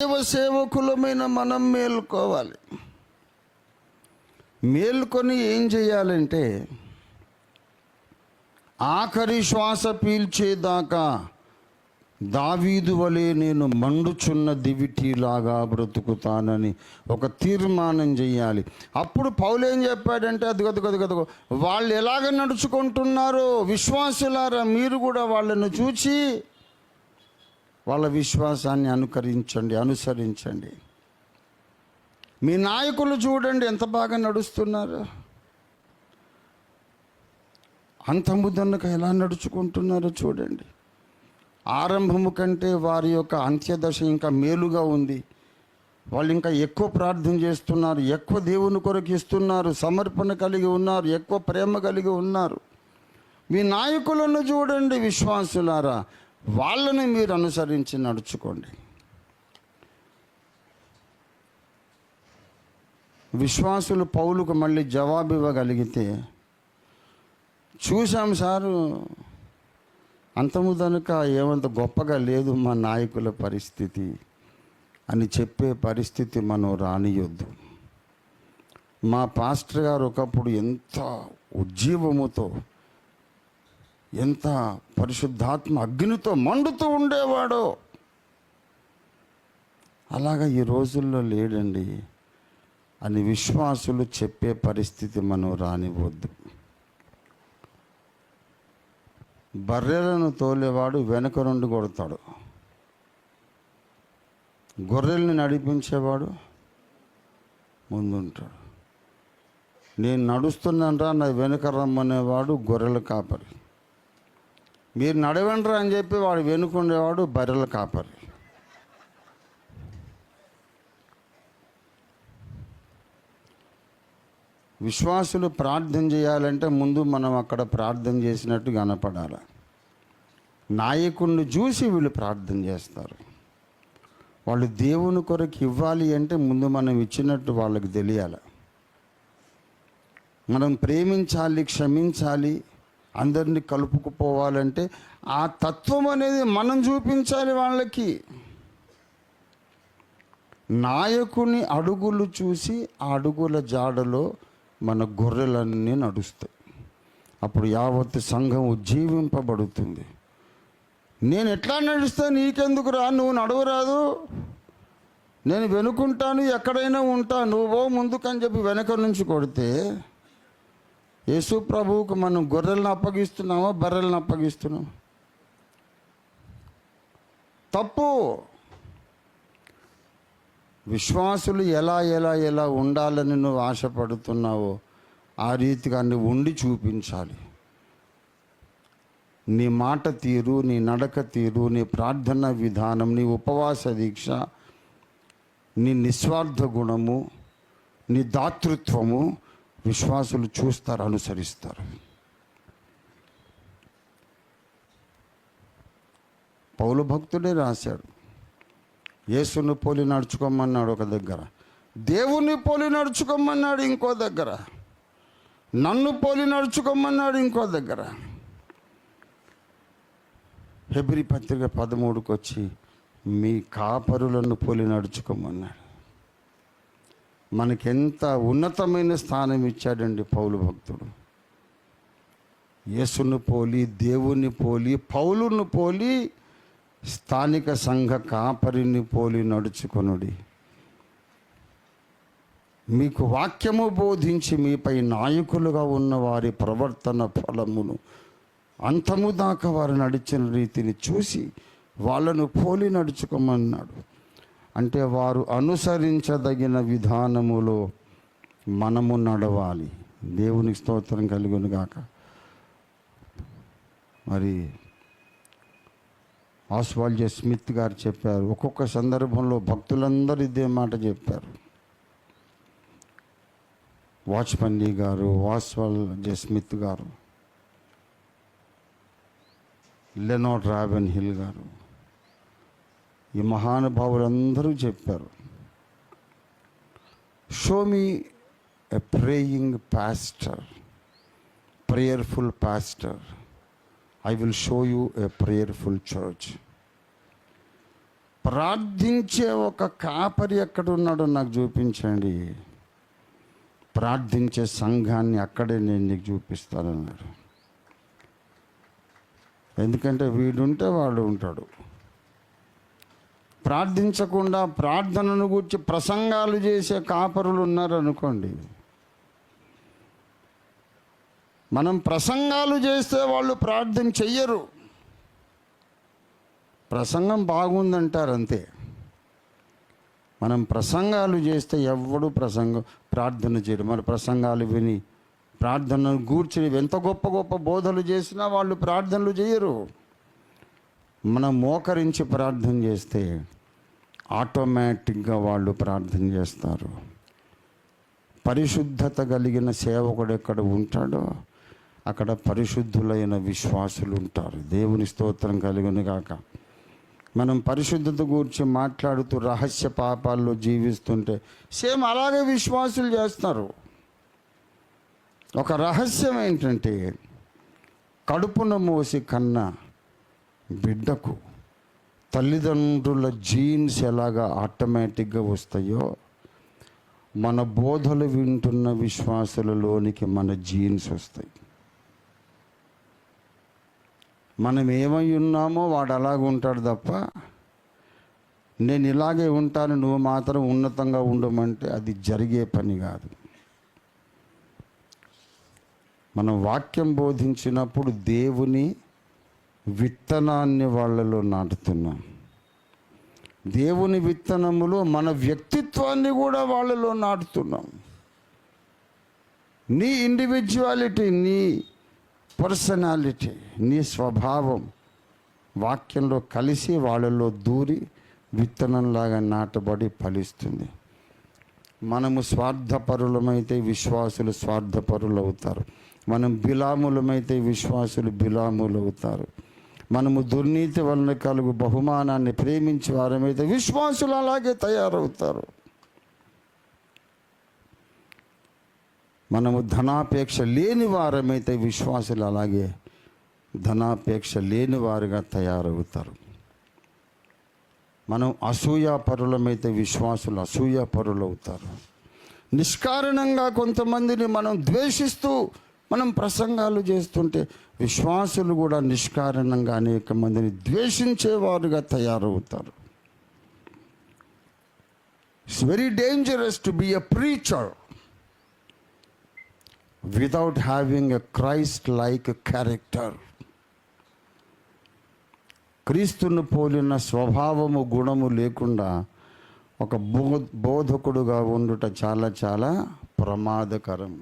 దైవ సేవకులమైన మనం మేల్కోవాలి. మేల్కొని ఏం చేయాలంటే ఆఖరి శ్వాస పీల్చేదాకా దావీదు వలె నేను మండుచున్న దివిటీలాగా బ్రతుకుతానని ఒక తీర్మానం చేయాలి. అప్పుడు పౌలు ఏం చెప్పాడంటే అది గదు గదు గదు వాళ్ళు ఎలాగ నడుచుకుంటున్నారో విశ్వాసులారా మీరు కూడా వాళ్ళను చూచి వాళ్ళ విశ్వాసాన్ని అనుకరించండి అనుసరించండి. మీ నాయకులు చూడండి ఎంత బాగా నడుస్తున్నారు. అంతముదన్నక ఎలా నడుచుకుంటున్నారో చూడండి. ఆరంభము కంటే వారి యొక్క అంత్యదశ ఇంకా మేలుగా ఉంది. వాళ్ళు ఇంకా ఎక్కువ ప్రార్థన చేస్తున్నారు ఎక్కువ దేవుని కొరకు ఇస్తున్నారు సమర్పణ కలిగి ఉన్నారు ఎక్కువ ప్రేమ కలిగి ఉన్నారు. మీ నాయకులను చూడండి విశ్వాసులారా. వాళ్ళని మీరు అనుసరించి నడుచుకోండి. విశ్వాసులు పౌలుకు మళ్ళీ జవాబు ఇవ్వగలిగితే చూసాం సారు అంతము కనుక ఏమంత గొప్పగా లేదు మా నాయకుల పరిస్థితి అని చెప్పే పరిస్థితి మనం రానియొద్దు. మా పాస్టర్ గారు ఒకప్పుడు ఎంత ఉజ్జీవముతో ఎంత పరిశుద్ధాత్మ అగ్నితో మండుతూ ఉండేవాడో. అలాగా ఈ రోజుల్లో లేడండి అని విశ్వాసులు చెప్పే పరిస్థితి మనం రానివ్వద్దు. బర్రెలను తోలేవాడు వెనక నుండి కొడతాడు. గొర్రెల్ని నడిపించేవాడు ముందుంటాడు. నేను నడుస్తున్నానరా నా వెనుక రమ్మనేవాడు గొర్రెల కాపరి. మీరు నడవండ్రా అని చెప్పి వాడు వెనుకుండేవాడు బర్రెల కాపరి. విశ్వాసులు ప్రార్థన చేయాలంటే ముందు మనం అక్కడ ప్రార్థన చేసినట్టు కనపడాలి. నాయకుడిని చూసి వీళ్ళు ప్రార్థన చేస్తారు. వాళ్ళు దేవుని కొరకు ఇవ్వాలి అంటే ముందు మనం ఇచ్చినట్టు వాళ్ళకి తెలియాలి. మనం ప్రేమించాలి క్షమించాలి అందరినీ కలుపుకుపోవాలంటే ఆ తత్వం అనేది మనం చూపించాలి వాళ్ళకి. నాయకుని అడుగులు చూసి ఆ అడుగుల జాడలో మన గొర్రెలన్నీ నడుస్తాయి. అప్పుడు యావత్ సంఘం ఉజ్జీవింపబడుతుంది. నేను ఎట్లా నడుస్తా నీకెందుకు రా? నువ్వు నడవరాదు. నేను వెనుకుంటాను ఎక్కడైనా ఉంటా. నువ్వో ముందుకని చెప్పి వెనక నుంచి కొడితే యేసు ప్రభువుకు మనం గొర్రెలను అప్పగిస్తున్నామా బర్రెలను అప్పగిస్తున్నాం తప్పు. విశ్వాసులు ఎలా ఎలా ఎలా ఉండాలని నువ్వు ఆశపడుతున్నావో ఆ రీతిగా నువ్వు ఉండి చూపించాలి. నీ మాట తీరు నీ నడక తీరు నీ ప్రార్థన విధానం నీ ఉపవాస దీక్ష నీ నిస్వార్థ గుణము నీ దాతృత్వము విశ్వాసులు చూస్తారు అనుసరిస్తారు. పౌలు భక్తుడే రాశాడు. యేసుని పోలి నడుచుకోమన్నాడు ఒక దగ్గర. దేవుని పోలి నడుచుకోమన్నాడు ఇంకో దగ్గర. నన్ను పోలి నడుచుకోమన్నాడు ఇంకో దగ్గర. హెబ్రి పత్రిక పదమూడుకు వచ్చి మీ కాపరులను పోలి నడుచుకోమన్నాడు మనకెంత ఉన్నతమైన స్థానం ఇచ్చాడండి పౌలు భక్తుడు. యేసును పోలి దేవుని పోలి పౌలును పోలి స్థానిక సంఘ కాపరిని పోలి నడుచుకొనుడి. మీకు వాక్యము బోధించి మీపై నాయకులుగా ఉన్న వారి ప్రవర్తన ఫలమును అంతము దాకా వారు నడిచిన రీతిని చూసి వాళ్ళను పోలి నడుచుకోమన్నాడు. అంటే వారు అనుసరించదగిన విధానములో మనము నడవాలి. దేవునికి స్తోత్రం కలుగును గాక. మరి ఆస్వాల్జే స్మిత్ గారు చెప్పారు ఒక్కొక్క సందర్భంలో భక్తులందరూ ఇదే మాట చెప్పారు. వాచ్పల్లి గారు వాస్వాల్ జే స్మిత్ గారు లెనో రాబెన్ హిల్ గారు. ఈ మహానుభావులందరూ చెప్పారు. Show me a praying pastor prayerful pastor I will show you a prayerful church ప్రార్థించే ఒక కాపరి ఎక్కడ ఉన్నాడో నాకు చూపించండి. ప్రార్థించే సంఘాన్ని అక్కడే నేను నీకు చూపిస్తానన్నాడు. ఎందుకంటే వీడుంటే వాడు ఉంటాడు. ప్రార్థించకుండా ప్రార్థనను గురించి ప్రసంగాలు చేసే కాపరులు ఉన్నారనుకోండి. మనం ప్రసంగాలు చేస్తే వాళ్ళు ప్రార్థన చెయ్యరు. ప్రసంగం బాగుందంటారు అంతే మనం ప్రసంగాలు చేస్తే ఎవడు ప్రసంగం ప్రార్థన చేయరు. మన ప్రసంగాలు విని ప్రార్థన గూర్చి ఎంత గొప్ప గొప్ప బోధలు చేసినా వాళ్ళు ప్రార్థనలు చేయరు మనం మోకరించి ప్రార్థన చేస్తే ఆటోమేటిక్గా వాళ్ళు ప్రార్థన చేస్తారు. పరిశుద్ధత కలిగిన సేవకుడు ఎక్కడ ఉంటాడో అక్కడ పరిశుద్ధులైన విశ్వాసులు ఉంటారు. దేవుని స్తోత్రం కలిగిన కాక మనం పరిశుద్ధత గురించి మాట్లాడుతూ రహస్య పాపాల్లో జీవిస్తుంటే సేమ్ అలాగే విశ్వాసులు చేస్తారు. ఒక రహస్యం ఏంటంటే కడుపున మోసి కన్నా బిడ్డకు తల్లిదండ్రుల జీన్స్ ఎలాగా ఆటోమేటిక్గా వస్తాయో మన బోధలు వింటున్న విశ్వాసులలోనికి మన జీన్స్ వస్తాయి. మనం ఏమై ఉన్నామో వాడు అలాగ ఉంటాడు తప్ప నేను ఇలాగే ఉంటాను నువ్వు మాత్రం ఉన్నతంగా ఉండమంటే అది జరిగే పని కాదు. మనం వాక్యం బోధించినప్పుడు దేవుని విత్తనాన్ని వాళ్ళలో నాటుతున్నాం. దేవుని విత్తనములో మన వ్యక్తిత్వాన్ని కూడా వాళ్ళలో నాటుతున్నాం. నీ ఇండివిజువాలిటీ నీ పర్సనాలిటీ నీ స్వభావం వాక్యంలో కలిసి వాళ్ళలో దూరి విత్తనంలాగా నాటబడి ఫలిస్తుంది. మనము స్వార్థపరులమైతే విశ్వాసులు స్వార్థపరులు అవుతారు మనం బిలాములమైతే విశ్వాసులు బిలాములు అవుతారు మనము దుర్నీతి వలన కలుగు బహుమానాన్ని ప్రేమించే వారమైతే విశ్వాసులు అలాగే తయారవుతారు. మనము ధనాపేక్ష లేని వారమైతే విశ్వాసులు అలాగే ధనాపేక్ష లేని వారుగా తయారవుతారు. మనం అసూయాపరులమైతే విశ్వాసులు అసూయాపరులు అవుతారు నిష్కారణంగా కొంతమందిని మనం ద్వేషిస్తూ మనం ప్రసంగాలు చేస్తుంటే విశ్వాసులు కూడా నిష్కారణంగా అనేక మందిని ద్వేషించేవారుగా తయారవుతారు. It's very dangerous to be a preacher without having a Christ like character క్రీస్తును పోలిన స్వభావము గుణము లేకుండా ఒక బో బోధకుడుగా ఉండుట చాలా చాలా ప్రమాదకరం.